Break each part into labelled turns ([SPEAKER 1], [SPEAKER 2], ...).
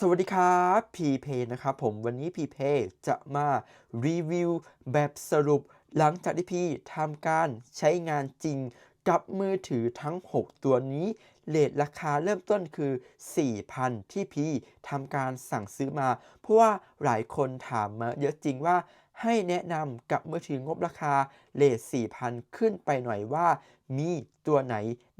[SPEAKER 1] สวัสดีครับพีเพนะครับผมวันนี้พีเพจะมารีวิวแบบสรุป หลังจากที่พี่ทำการใช้งานจริงกับมือถือทั้ง 6 ตัวนี้เลทราคาเริ่มต้นคือ 4,000 ที่พี่ทำการสั่งซื้อมา เพราะว่าหลายคนถามมาเยอะจริงว่าให้แนะนำกับมือถืองบราคาเลท4,000 ขึ้นไปหน่อยว่า มีตัวไหน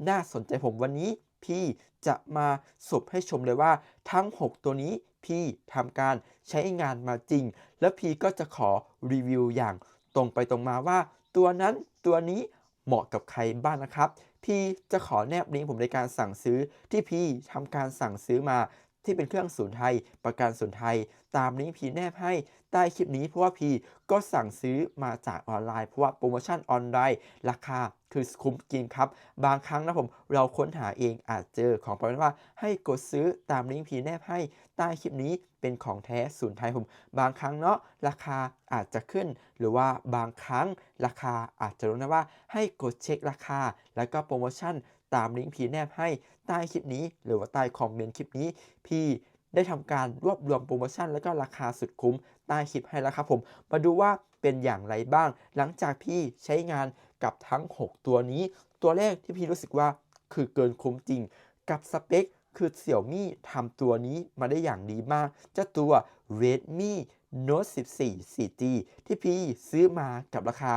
[SPEAKER 1] น่าสนใจผมวันนี้ พี่จะมาสรุปให้ชมเลยว่าทั้ง 6 ตัวนี้พี่ทำการใช้งานมาจริง แล้วพี่ก็จะขอรีวิวอย่างตรงไปตรงมาว่า ตัวนั้นตัวนี้เหมาะกับใครบ้างนะครับ พี่จะขอแนบลิงก์ผมในการสั่งซื้อที่พี่ทำการสั่งซื้อมาที่เป็นเครื่องศูนย์ไทย ประกันศูนย์ไทย ตามลิงก์พีแนบให้ใต้คลิปนี้เพราะว่าพีก็สั่งซื้อมาจากออนไลน์เพราะว่าโปรโมชั่นออนไลน์ ราคา คือคุ้มจริงครับ บางครั้งนะผมเราค้นหาเองอาจเจอของประมาณว่าให้กดซื้อตามลิงก์พีแนบให้ใต้คลิปนี้เป็นของแท้ศูนย์ไทยผม บางครั้งเนาะราคาอาจจะขึ้น หรือว่าบางครั้งราคาอาจจะลดนะว่า ให้กดเช็คราคา แล้วก็โปรโมชั่นตามลิงก์พีแนบให้ใต้คลิปนี้ หรือว่าใต้คอมเมนต์คลิปนี้พี่ ได้ทำการรวบรวมโปรโมชั่น แล้วก็ราคาสุดคุ้มใต้คลิปให้แล้วครับผม มาดูว่าเป็นอย่างไรบ้าง หลังจากพี่ใช้งานกับทั้ง 6 ตัวนี้ ตัวแรกที่พี่รู้สึกว่าคือเกินคุ้มจริง กับสเปคคือเสี่ยวมี่ทำตัวนี้มาได้อย่างดีมากเจ้าตัว Redmi Note 14 4G ที่พี่ซื้อมากับราคา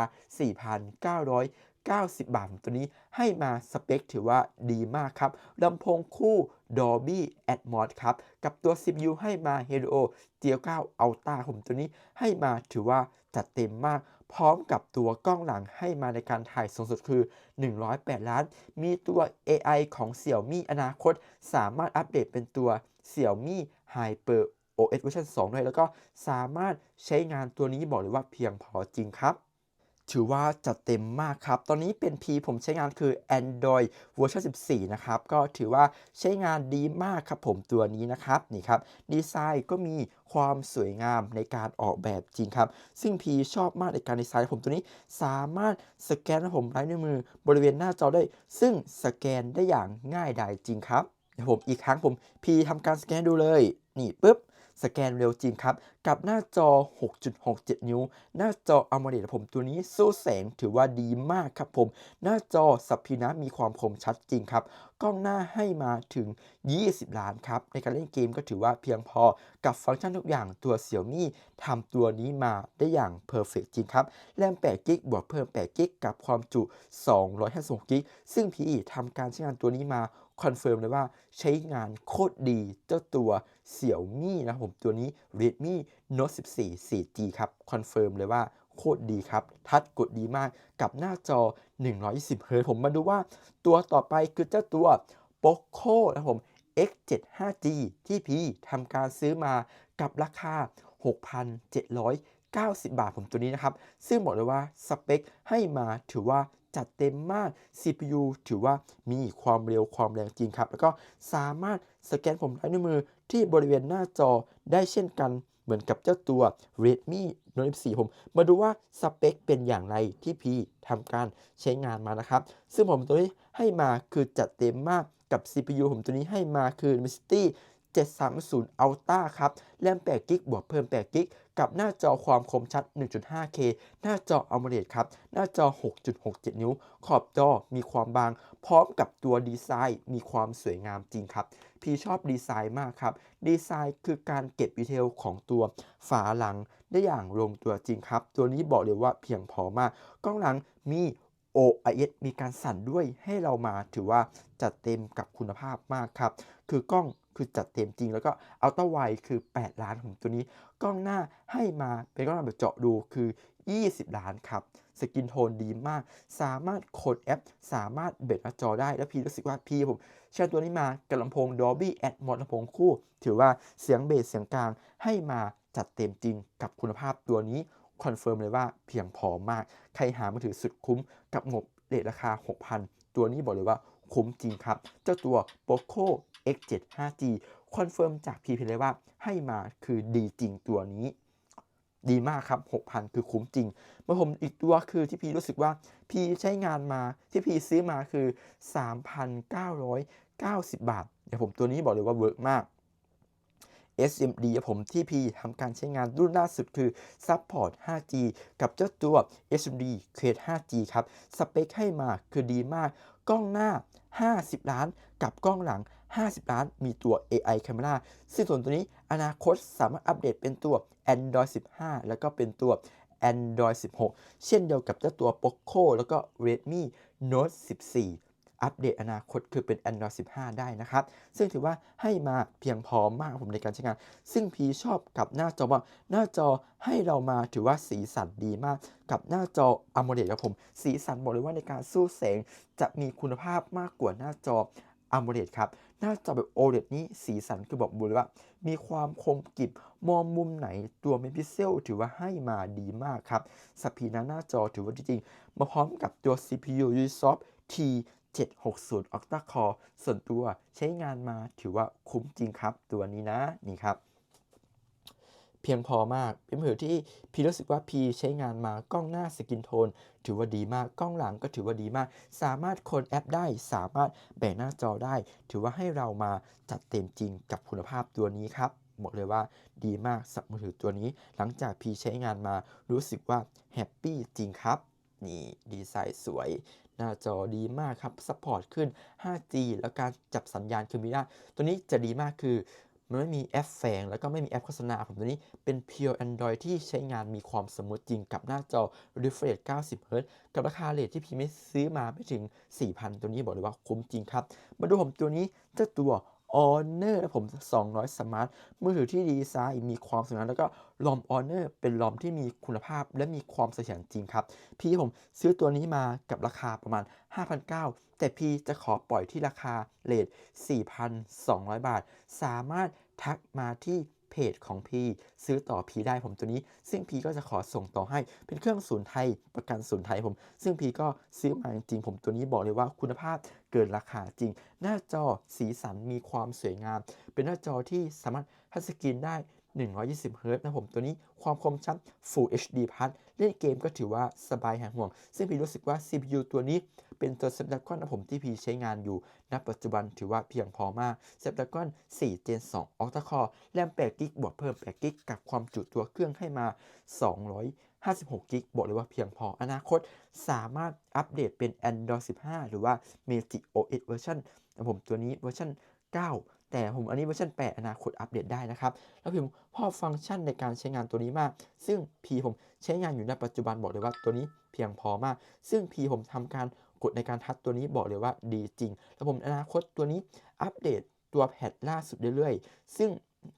[SPEAKER 1] 4,900 90 บาทตัวนี้ให้มาสเปคถือว่าดีมากครับลำโพงคู่ Dolby Atmos ครับ กับตัว CPU ให้มา Helio G9 Ultra ผมตัวนี้ให้มาถือว่าจัดเต็มมาก พร้อมกับตัวกล้องหลังให้มาในการถ่ายสูงสุดคือ 108 ล้าน มีตัว AI ของ Xiaomi อนาคต สามารถอัปเดตเป็นตัว Xiaomi Hyper OS เวอร์ชัน2ด้วย แล้วก็สามารถใช้งานตัวนี้บอกเลยว่าเพียงพอจริงครับ ถือว่าจัดเต็มมากครับ ตอนนี้เป็น P ผมใช้งานคือ Android เวอร์ชัน14 นะครับ ก็ถือว่าใช้งานดีมากครับผมตัวนี้นะครับ นี่ครับดีไซน์ก็มีความสวยงามในการออกแบบจริงครับ ซึ่ง P ชอบมากในการดีไซน์ผมตัวนี้สามารถสแกนผมลายนิ้วมือบริเวณหน้าจอได้ ซึ่งสแกนได้อย่างง่ายดายจริงครับเดี๋ยวผมอีกครั้งผม P ทำการสแกนดูเลย นี่ปุ๊บ สแกนเร็วจริงครับ กับหน้าจอ 6.67 นิ้ว หน้าจอ AMOLED ผมตัวนี้สู้แสงถือว่าดีมากครับผม หน้าจอสัพพินะมีความคมชัดจริงครับ กล้องหน้าให้มาถึง 20 ล้านครับ ในการเล่นเกมก็ถือว่าเพียงพอกับฟังก์ชันทุกอย่างตัว Xiaomi ทำตัวนี้มาได้อย่างเพอร์เฟกจริงครับ แรม8กิกบวกเพิ่ม8กิกกับความจุ256กิกซึ่ง PE ทำการใช้งานตัวนี้มาคอนเฟิร์มเลยว่าใช้งานโคตรดีเจ้าตัว เสี่ยวมี่นะครับผมตัวนี้ Redmi Note 14 4G ครับคอนเฟิร์มเลยว่าโคตรดีครับ ทัชกดดีมากกับหน้าจอ 120 Hz ผมมาดูว่าตัวต่อไปคือเจ้าตัว Poco นะครับผม X7 5G ที่พีทำการซื้อมากับราคา 6,790 บาทผมตัวนี้นะครับ ซึ่งบอกเลยว่าสเปคให้มาถือว่า จัดเต็มมาก CPU ถือว่ามีความเร็วความแรงจริงครับ แล้วก็สามารถสแกนผมลายนิ้วมือที่บริเวณหน้าจอได้เช่นกันเหมือนกับเจ้าตัว Redmi Note 14 ผม มาดูว่าสเปคเป็นอย่างไรที่พี่ทำการใช้งานมานะครับ ซึ่งผมตัวนี้ให้มาคือจัดเต็มมากกับ CPU ผมตัวนี้ให้มาคือ Dimensity 730 Ultra ครับ แรม8กิกบวกเพิ่ม8กิก กับหน้าจอความคมชัด 1.5K หน้าจอ AMOLED ครับ หน้าจอ 6.67 นิ้ว ขอบจอมีความบาง พร้อมกับตัวดีไซน์มีความสวยงามจริงครับ พี่ชอบดีไซน์มากครับ ดีไซน์คือการเก็บดีเทลของตัวฝาหลังได้อย่างลงตัวจริงครับ ตัวนี้บอกเลยว่าเพียงพอมาก กล้องหลังมี OIS มีการสั่นด้วยให้เรามาถือว่าจัดเต็มกับคุณภาพมากครับ คือกล้อง คือจัดเต็มจริง แล้วก็อัลต้าไวคือ 8 ล้านของตัวนี้ กล้องหน้าให้มาเป็นกล้องหน้าแบบเจาะดูคือ 20 ล้านครับสกินโทนดีมาก สามารถโคดแอป สามารถเบ็ดหน้าจอได้ แล้วพี่รู้สึกว่าพี่ผมใช้ตัวนี้มากับลำโพง Dolby Atmos ลำโพงคู่ ถือว่าเสียงเบสเสียงกลางให้มาจัดเต็มจริงกับคุณภาพตัวนี้คอนเฟิร์มเลยว่าเพียงพอมาก ใครหามือถือสุดคุ้มกับงบเรทราคา 6,000 ตัวนี้บอกเลยว่า คุ้มจริงครับ เจ้าตัว Poco X7 5G คอนเฟิร์มจากพีพีเลยว่าให้มาคือดีจริงตัวนี้ ดีมากครับ 6,000 คือคุ้มจริงเมื่อผมอีกตัวคือที่พีรู้สึกว่าพีใช้งานมาที่พีซื้อมาคือ 3,990 บาท เดี๋ยวผมตัวนี้บอกเลยว่าเวิร์กมาก SMD ผมที่ P ทำการใช้งานรุ่นล่าสุดคือ Support 5G กับเจ้าตัว SMD Quest 5G ครับ สเปคให้มาคือดีมาก กล้องหน้า 50 ล้าน กับกล้องหลัง 50 ล้าน มีตัว AI Camera ซึ่งส่วนตัวนี้อนาคตสามารถอัปเดตเป็นตัว Android 15 แล้วก็เป็นตัว Android 16 เช่นเดียวกับเจ้าตัว Poco แล้วก็ Redmi Note 14 อัปเดตอนาคตคือเป็น Android 15 ได้นะครับ ซึ่งถือว่าให้มาเพียงพอมากผมในการใช้งาน ซึ่งพีชอบกับหน้าจอว่าหน้าจอให้เรามาถือว่าสีสันดีมาก กับหน้าจอ AMOLED ครับผม สีสันบอกเลยว่าในการสู้แสงจะมีคุณภาพมากกว่าหน้าจอ AMOLED ครับ หน้าจอแบบ OLED นี้สีสันคือบอกเลยว่า มีความคมกริบมองมุมไหนตัวเมพิเซลถือว่าให้มาดีมากครับสปีดหน้าจอถือว่าจริงๆมาพร้อมกับตัว CPU Ubisoft T 760 Octa Core ส่วนตัวใช้งานมาถือว่าคุ้มจริงครับ ตัวนี้นะนี่ครับ เพียงพอมากเป็นมือที่พี่รู้สึกว่าพี่ใช้งานมากล้องหน้าสกินโทน ถือว่าดีมากกล้องหลังก็ถือว่าดีมาก สามารถคนแอปได้สามารถแบ่งหน้าจอได้ ถือว่าให้เรามาจัดเต็มจริงกับคุณภาพตัวนี้ครับบอกเลยว่าดีมากสำหรับมือถือตัวนี้ หลังจากพี่ใช้งานมารู้สึกว่าแฮปปี้จริงครับนี่ดีไซน์สวย หน้าจอดีมากครับซัพพอร์ตขึ้น 5G แล้วการจับสัญญาณคือมีได้ตัวนี้จะดีมากคือมันไม่มีแอปแฝงแล้วก็ไม่มีแอปโฆษณาผมตัวนี้เป็น Pure Android ที่ใช้งานมีความสมูทจริงกับหน้าจอ Refresh 90 Hz กับราคาเลทที่พี่ไม่ซื้อมาไม่ถึง 4,000 ตัวนี้บอกเลยว่าคุ้มจริงครับ มาดูผมตัวนี้เจ้าตัว Honor นะผม200 Smart มือถือที่ดีไซน์มีความสวยงามแล้วก็ลอม Honor เป็นลอมที่มีคุณภาพและมีความเสถียรจริงครับ พี่ผมซื้อตัวนี้มากับราคาประมาณ 5,900 แต่พี่จะขอปล่อยที่ราคาเลท4,200 บาท สามารถทักมาที่ เพจของพี่ซื้อต่อพีได้ผมตัวนี้ ซึ่งพีก็จะขอส่งต่อให้เป็นเครื่องศูนย์ไทยประกันศูนย์ไทยผม ซึ่งพีก็ซื้อมาจริงผมตัวนี้บอกเลยว่าคุณภาพเกินราคาจริง หน้าจอสีสันมีความสวยงาม เป็นหน้าจอที่สามารถทัชสกรีนได้120เฮิรตนะผมตัวนี้ความคมชัด Full HD Plus เล่นเกมก็ถือว่าสบายหายห่วง ซึ่งพี่รู้สึกว่า CPU ตัวนี้ เป็นตัว Snapdragon นะผมที่พีใช้งานอยู่ณปัจจุบันถือว่าเพียงพอมาก Snapdragon 4 Gen 2 Octa Core แรม8กิกบวกเพิ่ม8กิกกับความจุตัวเครื่องให้มา 256กิกบอกเลยว่าเพียงพออนาคตสามารถอัปเดตเป็น Android 15 หรือว่า Magic OS เวอร์ชันผมตัวนี้เวอร์ชัน9 แต่ผมอันนี้เวอร์ชัน8อนาคตอัปเดตได้นะครับ แล้วผมพอฟังก์ชันในการใช้งานตัวนี้มาก ซึ่งพีผมใช้งานอยู่ในปัจจุบันบอกเลยว่าตัวนี้เพียงพอมาก ซึ่งพีผมทำการ กดในการทัดตัวนี้บอกเลยว่าดีจริง แล้วผมอนาคตตัวนี้อัปเดตตัวแพทล่าสุดเรื่อยๆ ซึ่ง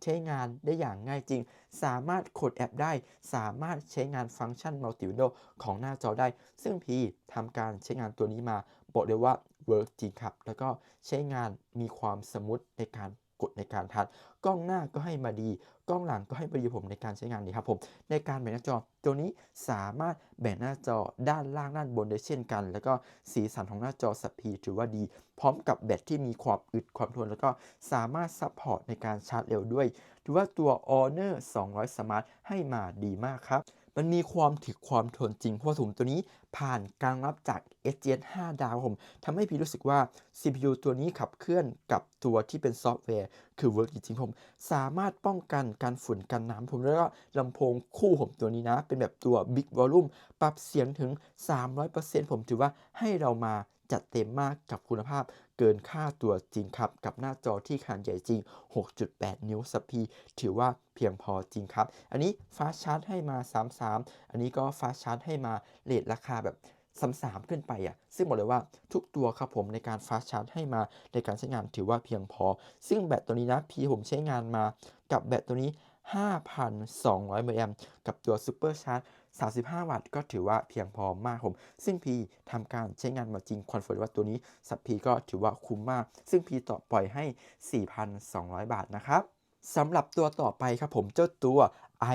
[SPEAKER 1] ใช้งานได้อย่างง่ายจริง สามารถกดแอปได้ สามารถใช้งานฟังก์ชัน Multi Window ของหน้าจอได้ ซึ่งพีทำการใช้งานตัวนี้มา บอกเลยว่าเวิร์กจริงครับ แล้วก็ใช้งานมีความสมูทในการ กดในการทัด กล้องหน้าก็ให้มาดี กล้องหลังก็ให้มาดีผมในการใช้งานดีครับผม ในการแบ่งหน้าจอตัวนี้สามารถแบ่งหน้าจอด้านล่างด้านบนได้เช่นกัน แล้วก็สีสันของหน้าจอสัพพีถือว่าดี พร้อมกับแบตที่มีความอึดความทน แล้วก็สามารถซัพพอร์ตในการชาร์จเร็วด้วย ถือว่าตัว Honor 200 Smart ให้มาดีมากครับ มันมีความถึกความทนจริงเพราะสูงตัวนี้ผ่านการรับจาก s g s 5 ดาวผมทำให้พี่รู้สึกว่า CPU ตัวนี้ขับเคลื่อนกับตัวที่เป็นซอฟต์แวร์ คือเวิร์กจริงๆผม สามารถป้องกันการฝุ่นกันน้ำผม แล้วก็ลำโพงคู่ผมตัวนี้นะ เป็นแบบตัว Big Volume ปรับเสียงถึง 300%ผมถือว่าให้เรามา จัดเต็มมากกับคุณภาพเกินค่าตัวจริงครับ กับหน้าจอที่ขนาดใหญ่จริง 6.8 นิ้วสปีถือว่าเพียงพอจริงครับ อันนี้ฟ้าชาร์จให้มา 33 อันนี้ก็ฟ้าชาร์จให้มาเลทราคาแบบ33ขึ้นไปอะ ซึ่งบอกเลยว่าทุกตัวครับผมในการฟาสชาร์จให้มาในการใช้งานถือว่าเพียงพอ ซึ่งแบตตัวนี้นะพีผมใช้งานมากับแบตตัวนี้ 5,200มิลลิแอมกับตัวซูเปอร์ชาร์จ 35 วัตต์ก็ถือว่าเพียงพอมากผมซึ่งพีทำการใช้งานมาจริงคอนเฟิร์มว่าตัวนี้สับพีก็ถือว่าคุ้มมาก ซึ่งพีต่อปล่อยให้ 4,200 บาทนะครับสำหรับตัวต่อไปครับผมเจ้าตัว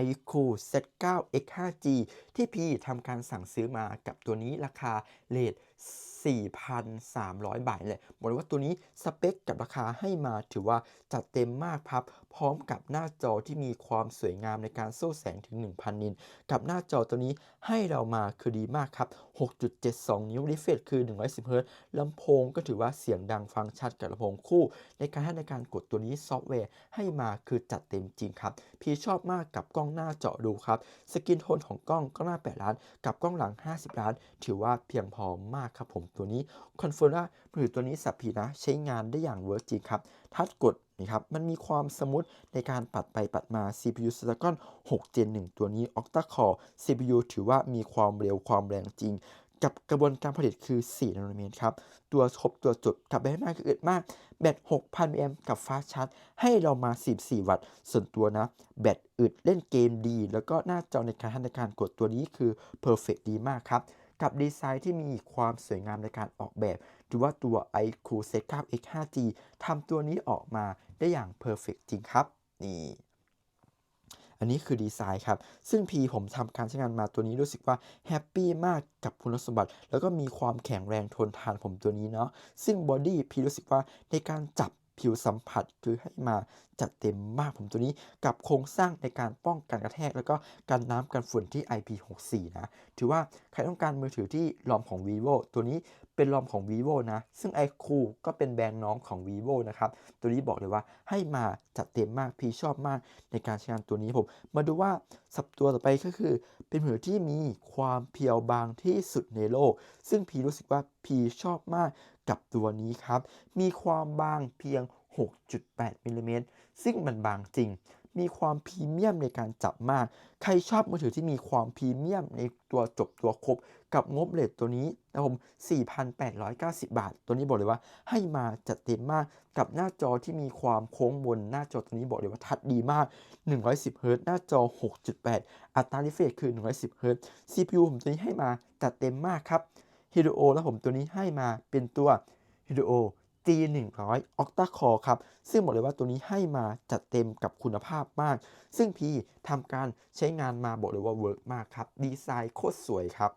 [SPEAKER 1] iQ Z9 X5G ที่พี่ทำการสั่งซื้อมากับตัวนี้ราคาเลท4,300 บาทเลยบอกเลยว่าตัวนี้สเปคกับราคาให้มาถือว่าจัดเต็มมากครับพร้อมกับหน้าจอที่มีความสวยงามในการสู้แสงถึง 1,000 นิตกับหน้าจอตัวนี้ให้เรามาคือดีมากครับ 6.72 นิ้ว refresh คือ 110 Hz ลำโพงก็ถือว่าเสียงดังฟังชัดกับลำโพงคู่ ในการให้ในการกดตัวนี้ซอฟต์แวร์ให้มาคือจัดเต็มจริงครับ พี่ชอบมากกับกล้องหน้าเจาะดูครับ สกินโทนของกล้องกล้องหน้า 8 ล้าน กับกล้องหลัง 50 ล้าน ถือว่าเพียงพอมากครับผมตัวนี้คอนเฟิร์มว่ามือถือตัวนี้สับพีนะใช้งานได้อย่างเวิร์กจริงครับทัดกดนี่ครับมันมีความสมูทในการปัดไปปัดมา CPU Snapdragon 6 Gen 1 ตัวนี้ Octa Core CPU ถือว่ามีความเร็วความแรงจริง กับกระบวนการผลิตคือ 4 นาโนเมตรครับ ตัวครบตัวจุดกับแบตมากคืออึดมาก แบต 6,000 mAh กับฟ้าชาร์จให้เรามา44วัตต์ ส่วนตัวนะ แบตอึดเล่นเกมดี แล้วก็หน้าจอในการทำในการกดตัวนี้คือเพอร์เฟกดีมากครับกับดีไซน์ที่มีความสวยงามในการออกแบบ ถือว่าตัว iQOO Z 9 X 5G ทำตัวนี้ออกมาได้อย่างเพอร์เฟกจริงครับ นี่อันนี้คือดีไซน์ครับ ซึ่งพีผมทำการใช้งานมาตัวนี้รู้สึกว่าแฮปปี้มากกับคุณสมบัติ แล้วก็มีความแข็งแรงทนทานผมตัวนี้เนาะ ซึ่งบอดี้พีรู้สึกว่าในการจับผิวสัมผัสคือให้มาจัดเต็มมากผมตัวนี้กับโครงสร้างในการป้องกันกระแทก แล้วก็กันน้ำกันฝุ่นที่ IP64 นะ ถือว่าใครต้องการมือถือที่ลอมของ vivo ตัวนี้ เป็นลอมของ vivo นะ ซึ่ง iQOO ก็เป็นแบรนด์น้องของ vivo นะครับ ตัวนี้บอกเลยว่าให้มาจัดเต็มมากพี่ชอบมากในการใช้งานตัวนี้ผม มาดูว่าสับตัวต่อไปก็คือ เป็นมือที่มีความเพียวบางที่สุดในโลก ซึ่งพีรู้สึกว่าพีชอบมากกับตัวนี้ครับ มีความบางเพียง 6.8มิลลิเมตรซึ่งมันบางจริง มีความพรีเมียมในการจับมาก ใครชอบมือถือที่มีความพรีเมียมในตัวจบตัวครบ กับงบเลทตัวนี้นะผม 4,890 บาท ตัวนี้บอกเลยว่าให้มาจัดเต็มมากกับหน้าจอที่มีความโค้งบนหน้าจอตัวนี้บอกเลยว่าทัดดีมาก 110 Hz หน้าจอ 6.8 อัตรา refresh คือ 110 Hz CPU ผมตัวนี้ให้มาจัดเต็มมากครับ Helio แล้วผมตัวนี้ให้มาเป็นตัว Helio G100 Octa Core ครับ ซึ่งบอกเลยว่าตัวนี้ให้มาจัดเต็มกับคุณภาพมาก ซึ่งพี่ทำการใช้งานมาบอกเลยว่าเวิร์กมากครับ ดีไซน์โคตรสวยครับ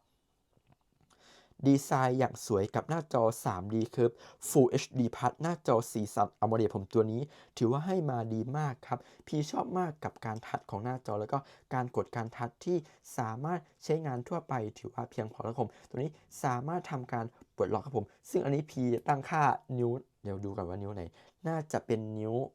[SPEAKER 1] ดีไซน์อย่างสวยกับหน้าจอ 3D Curve Full HD Plus หน้าจอสีสัน AMOLED ผมตัวนี้ ถือว่าให้มาดีมากครับ พี่ชอบมากกับการทัดของหน้าจอ แล้วก็การกดการทัดที่สามารถใช้งานทั่วไป ถือว่าเพียงพอแล้วครับผมตัวนี้สามารถทำการ ปลดล็อกครับผม ซึ่งอันนี้พีตั้งค่านิ้ว เดี๋ยวดูกันว่านิ้วไหน น่าจะเป็นนิ้ว